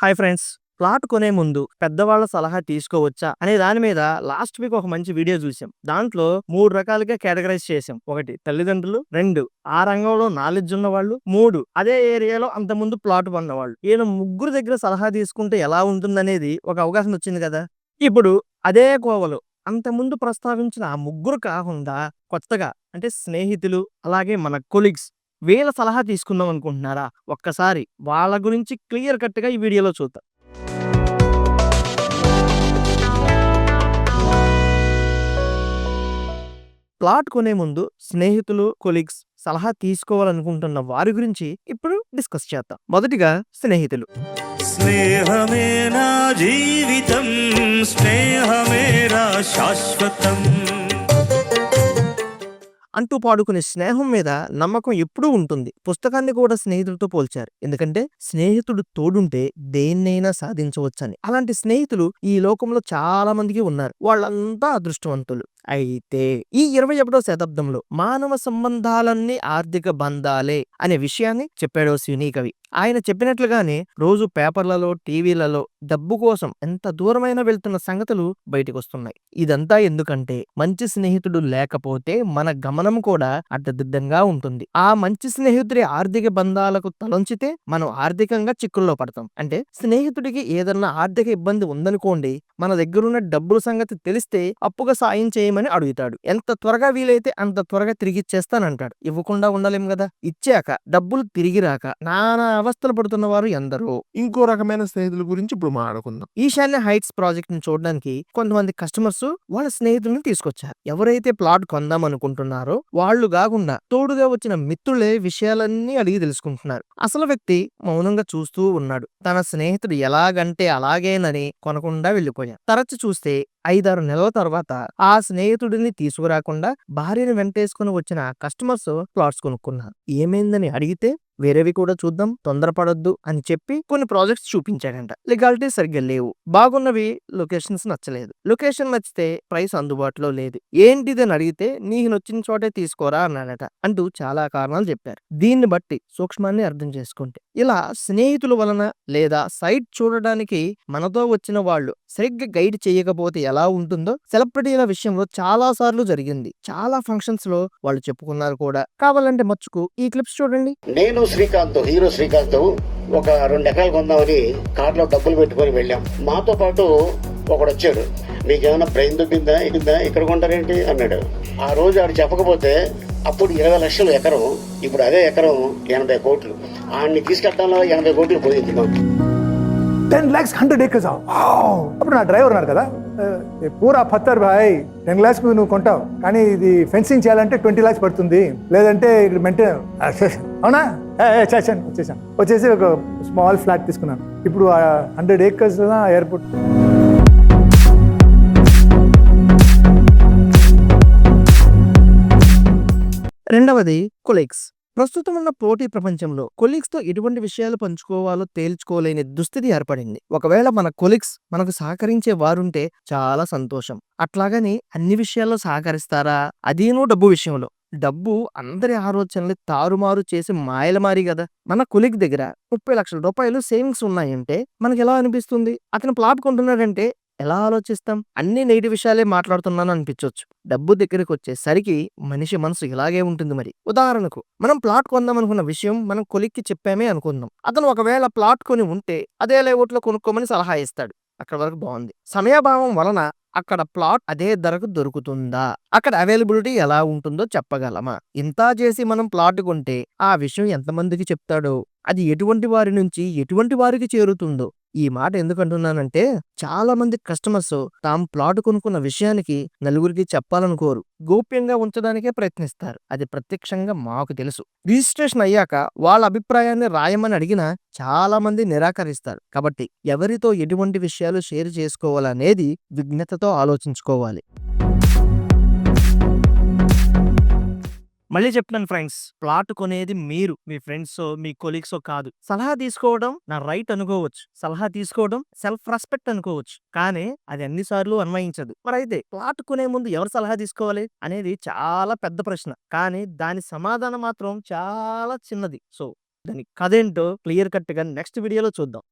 Hi friends plot కొనే ముందు పెద్దవాళ్ళ సలహా తీసుకోవచ్చా అనే దాని మీద లాస్ట్ వీక్ ఒక మంచి వీడియో చూసాం. దాంట్లో మూడు రకాలుగా కేటగరైజ్ చేసాం. ఒకటి తల్లిదండ్రులు. రెండు ఆ రంగంలో నాలెడ్జ్ ఉన్న వాళ్ళు మూడు అదే ఏరియాలో అంత ముందు ప్లాట్ ఉన్నవాళ్ళు ఈయన ముగ్గురు దగ్గర సలహా తీసుకుంటే ఎలా ఉంటుందనేది ఒక అవకాశం వచ్చింది కదా? ఇప్పుడు అదే కోవలు అంతకుముందు ప్రస్తావించిన ఆ ముగ్గురు కాకుండా కొత్తగా అంటే స్నేహితులు అలాగే మన కొలీగ్స్ వీళ్ళ సలహా తీసుకుందాం అనుకుంటున్నారా? ఒక్కసారి వాళ్ళ గురించి క్లియర్ కట్గా ఈ వీడియోలో చూద్దాం. ప్లాట్ కొనే ముందు స్నేహితులు కొలీగ్స్ సలహా తీసుకోవాలనుకుంటున్న వారి గురించి ఇప్పుడు డిస్కస్ చేద్దాం. మొదటిగా స్నేహితులు. స్నేహమే నా జీవితం స్నేహమేరా శాశ్వతం. అంటూ పాడుకునే స్నేహం మీద నమ్మకం ఎప్పుడూ ఉంటుంది. పుస్తకాన్ని కూడా స్నేహితులతో పోల్చారు. ఎందుకంటే స్నేహితుడు తోడుంటే దేన్నైనా సాధించవచ్చని. అలాంటి స్నేహితులు ఈ లోకంలో చాలా మందికి ఉన్నారు. వాళ్ళంతా అదృష్టవంతులు. అయితే ఈ ఇరవై ఒకటో శతాబ్దంలో మానవ సంబంధాలన్నీ ఆర్థిక బంధాలే అనే విషయాన్ని చెప్పాడు సినీ కవి. ఆయన చెప్పినట్లుగానే రోజు పేపర్లలో టీవీలలో డబ్బు కోసం ఎంత దూరమైనా వెళ్తున్న సంగతులు బయటకు వస్తున్నాయి ఇదంతా ఎందుకంటే మంచి స్నేహితుడు లేకపోతే మన గమనం కూడా అడ్డదిడ్డంగా ఉంటుంది. ఆ మంచి స్నేహితుడి ఆర్థిక బంధాలకు తలొంచితే మనం ఆర్థికంగా చిక్కుల్లో పడతాం. అంటే స్నేహితుడికి ఏదన్నా ఆర్థిక ఇబ్బంది ఉందనుకోండి మన దగ్గరున్న డబ్బుల సంగతి తెలిస్తే అప్పుగా సాయం చేయమని అడుగుతాడు. ఎంత త్వరగా వీలైతే అంత త్వరగా తిరిగి ఇచ్చేస్తానంటాడు ఇవ్వకుండా ఉండలేం కదా? ఇచ్చాక డబ్బులు తిరిగి రాక నానా అవస్థలు పడుతున్న వారు ఎందరో. ఇంకో రకమైన స్నేహితుల గురించి ఇప్పుడు మాట్లాడుకుందాం. ఈశాన్య హైట్స్ ప్రాజెక్ట్ని చూడడానికి కొంతమంది కస్టమర్స్ వాళ్ళ స్నేహితులను తీసుకొచ్చారు. ఎవరైతే ప్లాట్ కొందాం అనుకుంటున్నారో వాళ్ళు కాకుండా తోడుగా వచ్చిన మిత్రులే విషయాలన్నీ అడిగి తెలుసుకుంటున్నారు. అసలు వ్యక్తి మౌనంగా చూస్తూ ఉన్నాడు. తన స్నేహితుడు ఎలాగంటే అలాగేనని కొనకుండా వెళ్ళిపోయాడు. తరచు చూస్తే ఐదారు నెలల తర్వాత ఆ స్నేహితుడిని తీసుకురాకుండా భార్యను వెంటేసుకుని వచ్చిన కస్టమర్స్ ప్లాట్స్ కొనుక్కున్నారు. ఏమైందని అడిగితే వేరేవి కూడా చూద్దాం తొందరపడొద్దు అని చెప్పి కొన్ని ప్రాజెక్ట్స్ చూపించాడంట. లీగాలిటీ సరిగ్గా లేవు. బాగున్నవి లొకేషన్స్ నచ్చలేదు. లొకేషన్ నచ్చితే ప్రైస్ అందుబాటులో లేదు. ఏంటిదని అడిగితే నీకు నచ్చిన చోటే తీసుకోరా అన్నాడట అంటూ చాలా కారణాలు చెప్పారు. దీన్ని బట్టి సూక్ష్మాన్ని అర్థం చేసుకుంటే ఇలా స్నేహితుల వలన లేదా సైట్ చూడడానికి మనతో వచ్చిన వాళ్ళు సరిగ్గా గైడ్ చేయకపోతే ఎలా ఉంటుందో సెలబ్రిటీల విషయంలో చాలా సార్లు జరిగింది. చాలా ఫంక్షన్స్లో వాళ్ళు చెప్పుకున్నారు కూడా. కావాలంటే మచ్చుకు ఈ క్లిప్స్ చూడండి. నేను శ్రీకాంత్ హీరో శ్రీకాంత్ ఒక రెండు ఎకరాలు కొందామని కార్లో డబ్బులు పెట్టుకొని వెళ్ళాం. మాతో పాటు ఒకడు వచ్చాడు. మీకేమైనా బ్రెయిన్ దుబ్బిందా ఇదిందా ఇక్కడ కొంటారేంటి? అన్నాడు. ఆ రోజు ఆడు చెప్పకపోతే అప్పుడు ఇరవై లక్షలు ఎకరం ఇప్పుడు అదే ఎకరం ఎనభై కోట్లు. ఆడిని తీసుకెళ్ళడంలో ఎనభై కోట్లు పోయింది. టెన్ ల్యాక్స్ హండ్రెడ్ ఏకర్స్ అప్పుడు నా డ్రైవర్ ఉన్నారు కదా. పూరా పత్తర్ భాయ్. టెన్ ల్యాక్స్ నువ్వు కొంటావు. కానీ ఇది ఫెన్సింగ్ చేయాలంటే ట్వంటీ ల్యాక్స్ పడుతుంది. లేదంటే ఇక్కడ మెయింటైన్ అవునా? చేశాను వచ్చేసాను వచ్చేసి ఒక స్మాల్ ఫ్లాట్ తీసుకున్నాను. ఇప్పుడు హండ్రెడ్ ఏకర్స్ ఎయిర్పోర్ట్ రెండవది కొలీగ్స్ ప్రస్తుతం ఉన్న పోటీ ప్రపంచంలో కొలీగ్స్తో ఎటువంటి విషయాలు పంచుకోవాలో తేల్చుకోలేని దుస్థితి ఏర్పడింది. ఒకవేళ మన కొలీగ్స్ మనకు సహకరించే వారుంటే చాలా సంతోషం. అట్లాగని అన్ని విషయాల్లో సహకరిస్తారా? అదీను డబ్బు విషయంలో. డబ్బు అందరి ఆలోచనలు తారుమారు చేసి మాయలమారి కదా మన కొలిగ్ దగ్గర ముప్పై లక్షల రూపాయలు సేవింగ్స్ ఉన్నాయంటే మనకి ఎలా అనిపిస్తుంది? అతను ప్లాట్ కొంటున్నాడంటే ఎలా ఆలోచిస్తాం? అన్ని నెగిటివ్ విషయాలే మాట్లాడుతున్నాను అనిపించవచ్చు డబ్బు దగ్గరకు వచ్చేసరికి మనిషి మనసు ఇలాగే ఉంటుంది మరి. ఉదాహరణకు మనం ప్లాట్ కొందాం అనుకున్న విషయం మనం కొలిక్కి చెప్పామే అనుకుందాం. అతను ఒకవేళ ప్లాట్ కొని ఉంటే అదే లేఅవుట్లో కొనుక్కోమని సలహా ఇస్తాడు. అక్కడ వరకు బాగుంది. సమయాభావం వలన అక్కడ ప్లాట్ అదే ధరకు దొరుకుతుందా? అక్కడ అవైలబిలిటీ ఎలా ఉంటుందో చెప్పగలమా? ఇంత చేసి మనం ప్లాట్ కొంటే ఆ విషయం ఎంతమందికి చెప్తాడో? అది ఎటువంటి వారి నుంచి ఎటువంటి వారికి చేరుతుందో? ఈ మాట ఎందుకంటున్నానంటే చాలా మంది కస్టమర్స్ తాము ప్లాట్ కొనుక్కున్న విషయానికి నలుగురికి చెప్పాలనుకోరు. గోప్యంగా ఉంచడానికే ప్రయత్నిస్తారు. అది ప్రత్యక్షంగా మాకు తెలుసు. రిజిస్ట్రేషన్ అయ్యాక వాళ్ళ అభిప్రాయాన్ని రాయమని అడిగినా చాలా మంది నిరాకరిస్తారు. కాబట్టి ఎవరితో ఎటువంటి విషయాలు షేర్ చేసుకోవాలనేది విజ్ఞతతో ఆలోచించుకోవాలి. మళ్ళీ చెప్తున్నాను ఫ్రెండ్స్ ప్లాట్ కొనేది మీరు మీ ఫ్రెండ్స్ మీ కొలీగ్స్ కాదు. సలహా తీసుకోవడం నా రైట్ అనుకోవచ్చు. సలహా తీసుకోవడం సెల్ఫ్ రెస్పెక్ట్ అనుకోవచ్చు. కానీ అది అన్ని సార్లు అన్వయించదు. మరి అయితే ప్లాట్ కొనే ముందు ఎవరు సలహా తీసుకోవాలి అనేది చాలా పెద్ద ప్రశ్న. కానీ దాని సమాధానం మాత్రం చాలా చిన్నది. సో దాని కథేంటో క్లియర్ కట్గా నెక్స్ట్ వీడియోలో చూద్దాం.